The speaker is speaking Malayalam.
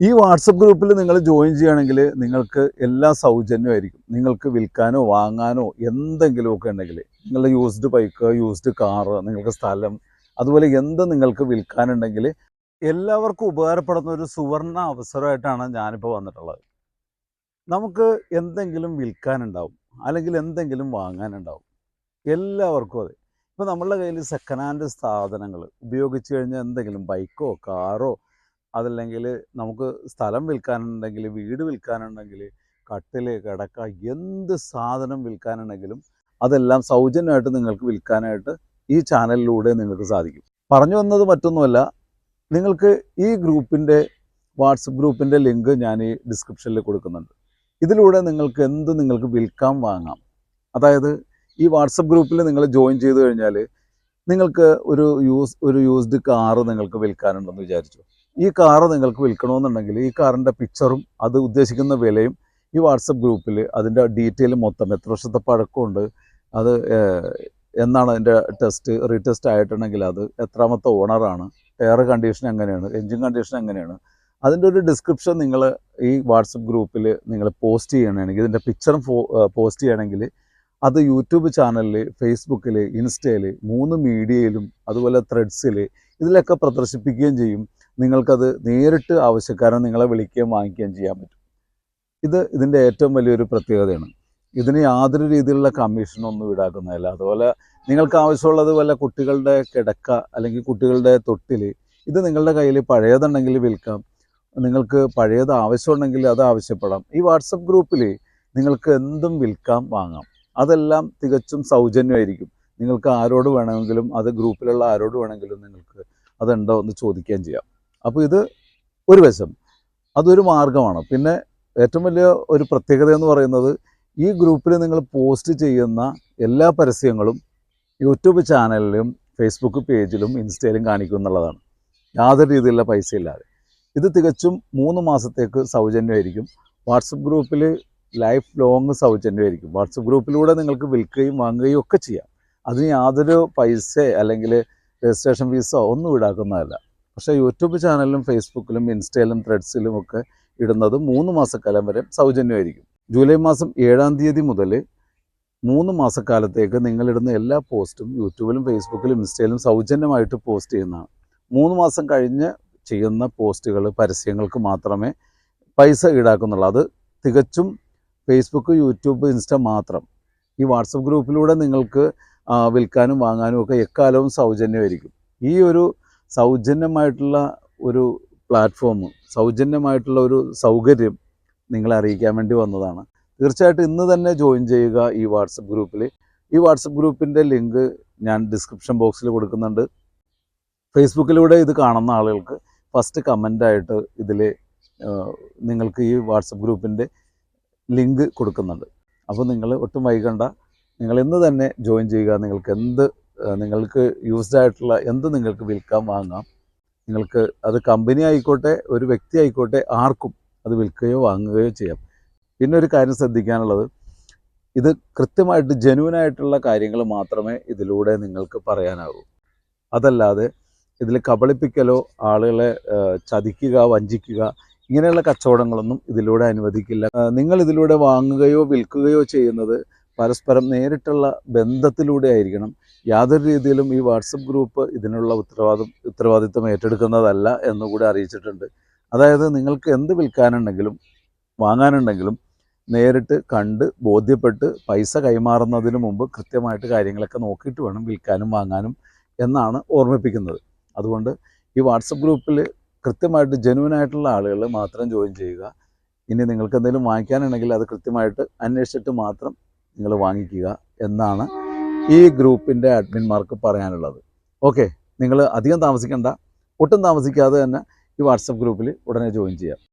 ഈ വാട്സപ്പ് ഗ്രൂപ്പിൽ നിങ്ങൾ ജോയിൻ ചെയ്യുകയാണെങ്കിൽ നിങ്ങൾക്ക് എല്ലാം സൗജന്യമായിരിക്കും നിങ്ങൾക്ക് വിൽക്കാനോ വാങ്ങാനോ എന്തെങ്കിലുമൊക്കെ ഉണ്ടെങ്കിൽ നിങ്ങളുടെ യൂസ്ഡ് ബൈക്ക് യൂസ്ഡ് കാറ് നിങ്ങൾക്ക് സ്ഥലം അതുപോലെ എന്ത് നിങ്ങൾക്ക് വിൽക്കാനുണ്ടെങ്കിൽ എല്ലാവർക്കും ഉപകാരപ്പെടുന്ന ഒരു സുവർണ അവസരമായിട്ടാണ് ഞാനിപ്പോൾ വന്നിട്ടുള്ളത്. നമുക്ക് എന്തെങ്കിലും വിൽക്കാനുണ്ടാവും അല്ലെങ്കിൽ എന്തെങ്കിലും വാങ്ങാനുണ്ടാവും. എല്ലാവർക്കും അതെ. ഇപ്പോൾ നമ്മളുടെ കയ്യിൽ സെക്കൻഡ് ഹാൻഡ് സാധനങ്ങൾ ഉപയോഗിച്ച് കഴിഞ്ഞാൽ എന്തെങ്കിലും ബൈക്കോ കാറോ അതല്ലെങ്കിൽ നമുക്ക് സ്ഥലം വിൽക്കാനുണ്ടെങ്കിൽ വീട് വിൽക്കാനുണ്ടെങ്കിൽ കട്ടിൽ കിടക്ക എന്ത് സാധനം വിൽക്കാനുണ്ടെങ്കിലും അതെല്ലാം സൗജന്യമായിട്ട് നിങ്ങൾക്ക് വിൽക്കാനായിട്ട് ഈ ചാനലിലൂടെ നിങ്ങൾക്ക് സാധിക്കും. പറഞ്ഞു വന്നത് മറ്റൊന്നുമല്ല നിങ്ങൾക്ക് ഈ ഗ്രൂപ്പിന്റെ വാട്സപ്പ് ഗ്രൂപ്പിന്റെ ലിങ്ക് ഞാൻ ഈ ഡിസ്ക്രിപ്ഷനിൽ കൊടുക്കുന്നുണ്ട്. ഇതിലൂടെ നിങ്ങൾക്ക് എന്ത് നിങ്ങൾക്ക് വിൽക്കാം വാങ്ങാം. അതായത് ഈ വാട്സപ്പ് ഗ്രൂപ്പിൽ നിങ്ങൾ ജോയിൻ ചെയ്തു കഴിഞ്ഞാൽ നിങ്ങൾക്ക് ഒരു യൂസ് ഒരു യൂസ്ഡ് കാറ് നിങ്ങൾക്ക് വിൽക്കാനുണ്ടെന്ന് വിചാരിച്ചു. ഈ കാറ് നിങ്ങൾക്ക് വിൽക്കണമെന്നുണ്ടെങ്കിൽ ഈ കാറിന്റെ പിക്ചറും അത് ഉദ്ദേശിക്കുന്ന വിലയും ഈ വാട്സപ്പ് ഗ്രൂപ്പിൽ അതിന്റെ ഡീറ്റെയിൽ മൊത്തം എത്ര വർഷത്തെ പഴക്കമുണ്ട് അത് എന്നാണ് അതിന്റെ ടെസ്റ്റ് റീടെസ്റ്റ് ആയിട്ടുണ്ടെങ്കിൽ അത് എത്രാമത്തെ ഓണറാണ് ടയർ കണ്ടീഷൻ എങ്ങനെയാണ് എൻജിൻ കണ്ടീഷൻ എങ്ങനെയാണ് അതിന്റെ ഒരു ഡിസ്ക്രിപ്ഷൻ നിങ്ങൾ ഈ വാട്സപ്പ് ഗ്രൂപ്പിൽ നിങ്ങൾ പോസ്റ്റ് ചെയ്യണമെങ്കിൽ ഇതിന്റെ പിക്ചറും പോസ്റ്റ് ചെയ്യണമെങ്കിൽ അത് യൂട്യൂബ് ചാനലിൽ ഫേസ്ബുക്കിൽ ഇൻസ്റ്റയിൽ മൂന്ന് മീഡിയയിലും അതുപോലെ ത്രെഡ്സിൽ ഇതിലൊക്കെ പ്രദർശിപ്പിക്കുകയും ചെയ്യും. നിങ്ങൾക്കത് നേരിട്ട് ആവശ്യക്കാരൻ നിങ്ങളെ വിളിക്കുകയും വാങ്ങിക്കുകയും ചെയ്യാൻ പറ്റും. ഇത് ഇതിന്റെ ഏറ്റവും വലിയൊരു പ്രത്യേകതയാണ്. ഇതിന് യാതൊരു രീതിയിലുള്ള കമ്മീഷനൊന്നും ഈടാക്കുന്നതല്ല അതുപോലെ നിങ്ങൾക്ക് ആവശ്യമുള്ളത് വല്ല കുട്ടികളുടെ കിടക്ക അല്ലെങ്കിൽ കുട്ടികളുടെ തൊട്ടിൽ ഇത് നിങ്ങളുടെ കയ്യിൽ പഴയതുണ്ടെങ്കിൽ വിൽക്കാം. നിങ്ങൾക്ക് പഴയത് ആവശ്യമുണ്ടെങ്കിൽ അത് ആവശ്യപ്പെടാം. ഈ വാട്സപ്പ് ഗ്രൂപ്പിൽ നിങ്ങൾക്ക് എന്തും വിൽക്കാം വാങ്ങാം. അതെല്ലാം തികച്ചും സൗജന്യമായിരിക്കും. നിങ്ങൾക്ക് ആരോട് വേണമെങ്കിലും അത് ഗ്രൂപ്പിലുള്ള ആരോട് വേണമെങ്കിലും നിങ്ങൾക്ക് അതുണ്ടോ എന്ന് ചോദിക്കുകയും ചെയ്യാം. അപ്പോൾ ഇത് ഒരു വശം. അതൊരു മാർഗമാണ്. പിന്നെ ഏറ്റവും വലിയ ഒരു പ്രത്യേകത എന്ന് പറയുന്നത് ഈ ഗ്രൂപ്പിൽ നിങ്ങൾ പോസ്റ്റ് ചെയ്യുന്ന എല്ലാ പരസ്യങ്ങളും യൂട്യൂബ് ചാനലിലും ഫേസ്ബുക്ക് പേജിലും ഇൻസ്റ്റയിലും കാണിക്കും എന്നുള്ളതാണ്. യാതൊരു രീതിയിലുള്ള പൈസ ഇല്ലാതെ. ഇത് തികച്ചും മൂന്ന് മാസത്തേക്ക് സൗജന്യമായിരിക്കും. വാട്സപ്പ് ഗ്രൂപ്പിൽ ലൈഫ് ലോങ് സൗജന്യമായിരിക്കും. വാട്സപ്പ് ഗ്രൂപ്പിലൂടെ നിങ്ങൾക്ക് വിൽക്കുകയും വാങ്ങുകയും ഒക്കെ ചെയ്യാം. അതിന് യാതൊരു പൈസ അല്ലെങ്കിൽ രജിസ്ട്രേഷൻ ഫീസോ ഒന്നും ഈടാക്കുന്നതല്ല. പക്ഷേ യൂട്യൂബ് ചാനലിലും ഫേസ്ബുക്കിലും ഇൻസ്റ്റയിലും ത്രെഡ്സിലും ഒക്കെ ഇടുന്നത് മൂന്ന് മാസക്കാലം വരെ സൗജന്യമായിരിക്കും. ജൂലൈ മാസം ഏഴാം തീയതി മുതൽ മൂന്ന് മാസക്കാലത്തേക്ക് നിങ്ങളിടുന്ന എല്ലാ പോസ്റ്റും യൂട്യൂബിലും ഫേസ്ബുക്കിലും ഇൻസ്റ്റയിലും സൗജന്യമായിട്ട് പോസ്റ്റ് ചെയ്യുന്നതാണ്. മൂന്ന് മാസം കഴിഞ്ഞ് ചെയ്യുന്ന പോസ്റ്റുകൾ പരസ്യങ്ങൾക്ക് മാത്രമേ പൈസ ഈടാക്കുന്നുള്ളൂ. അത് തികച്ചും ഫേസ്ബുക്ക് യൂട്യൂബ് ഇൻസ്റ്റ മാത്രം. ഈ വാട്സപ്പ് ഗ്രൂപ്പിലൂടെ നിങ്ങൾക്ക് വിൽക്കാനും വാങ്ങാനും ഒക്കെ എക്കാലവും സൗജന്യമായിരിക്കും. ഈ ഒരു സൗജന്യമായിട്ടുള്ള ഒരു പ്ലാറ്റ്ഫോം സൗജന്യമായിട്ടുള്ള ഒരു സൗകര്യം നിങ്ങളെ അറിയിക്കാൻ വേണ്ടി വന്നതാണ്. തീർച്ചയായിട്ടും ഇന്ന് തന്നെ ജോയിൻ ചെയ്യുക ഈ വാട്സപ്പ് ഗ്രൂപ്പിൽ ഈ വാട്സപ്പ് ഗ്രൂപ്പിന്റെ ലിങ്ക് ഞാൻ ഡിസ്ക്രിപ്ഷൻ ബോക്സിൽ കൊടുക്കുന്നുണ്ട്. ഫേസ്ബുക്കിലൂടെ ഇത് കാണുന്ന ആളുകൾക്ക് ഫസ്റ്റ് കമന്റായിട്ട് ഇതിൽ നിങ്ങൾക്ക് ഈ വാട്സപ്പ് ഗ്രൂപ്പിന്റെ ലിങ്ക് കൊടുക്കുന്നുണ്ട്. അപ്പോൾ നിങ്ങൾ ഒട്ടും വൈകണ്ട. നിങ്ങൾ ഇന്ന് തന്നെ ജോയിൻ ചെയ്യുക. നിങ്ങൾക്ക് എന്ത് നിങ്ങൾക്ക് യൂസ്ഡ് ആയിട്ടുള്ള എന്ത് നിങ്ങൾക്ക് വിൽക്കാൻ വാങ്ങാം. നിങ്ങൾക്ക് അത് കമ്പനി ആയിക്കോട്ടെ ഒരു വ്യക്തി ആയിക്കോട്ടെ ആർക്കും അത് വിൽക്കുകയോ വാങ്ങുകയോ ചെയ്യാം. പിന്നെ ഒരു കാര്യം ശ്രദ്ധിക്കാനുള്ളത് ഇത് കൃത്യമായിട്ട് ജനുവനായിട്ടുള്ള കാര്യങ്ങൾ മാത്രമേ ഇതിലൂടെ നിങ്ങൾക്ക് പറയാനാകൂ അതല്ലാതെ ഇതിൽ കബളിപ്പിക്കലോ ആളുകളെ ചതിക്കുക വഞ്ചിക്കുക ഇങ്ങനെയുള്ള കച്ചവടങ്ങളൊന്നും ഇതിലൂടെ അനുവദിക്കില്ല. നിങ്ങൾ ഇതിലൂടെ വാങ്ങുകയോ വിൽക്കുകയോ ചെയ്യുന്നത് പരസ്പരം നേരിട്ടുള്ള ബന്ധത്തിലൂടെ ആയിരിക്കണം. യാതൊരു രീതിയിലും ഈ വാട്സപ്പ് ഗ്രൂപ്പ് ഇതിനുള്ള ഉത്തരവാദം ഉത്തരവാദിത്വം ഏറ്റെടുക്കുന്നതല്ല എന്നുകൂടി അറിയിച്ചിട്ടുണ്ട്. അതായത് നിങ്ങൾക്ക് എന്ത് വിൽക്കാനുണ്ടെങ്കിലും വാങ്ങാനുണ്ടെങ്കിലും നേരിട്ട് കണ്ട് ബോധ്യപ്പെട്ട് പൈസ കൈമാറുന്നതിന് മുമ്പ് കൃത്യമായിട്ട് കാര്യങ്ങളൊക്കെ നോക്കിയിട്ട് വേണം വിൽക്കാനും വാങ്ങാനും എന്നാണ് ഓർമ്മിപ്പിക്കുന്നത്. അതുകൊണ്ട് ഈ വാട്സപ്പ് ഗ്രൂപ്പിൽ കൃത്യമായിട്ട് ജെനുവൻ ആയിട്ടുള്ള ആളുകൾ മാത്രം ജോയിൻ ചെയ്യുക. ഇനി നിങ്ങൾക്ക് എന്തെങ്കിലും വാങ്ങിക്കാനുണ്ടെങ്കിൽ അത് കൃത്യമായിട്ട് അന്വേഷിച്ചിട്ട് മാത്രം നിങ്ങൾ വാങ്ങിക്കുക എന്നാണ് ഈ ഗ്രൂപ്പിന്റെ അഡ്മിന്മാർക്ക് പറയാനുള്ളത്. ഓക്കെ നിങ്ങൾ അധികം താമസിക്കേണ്ട. ഒട്ടും താമസിക്കാതെ തന്നെ ഈ വാട്സപ്പ് ഗ്രൂപ്പിൽ ഉടനെ ജോയിൻ ചെയ്യാം.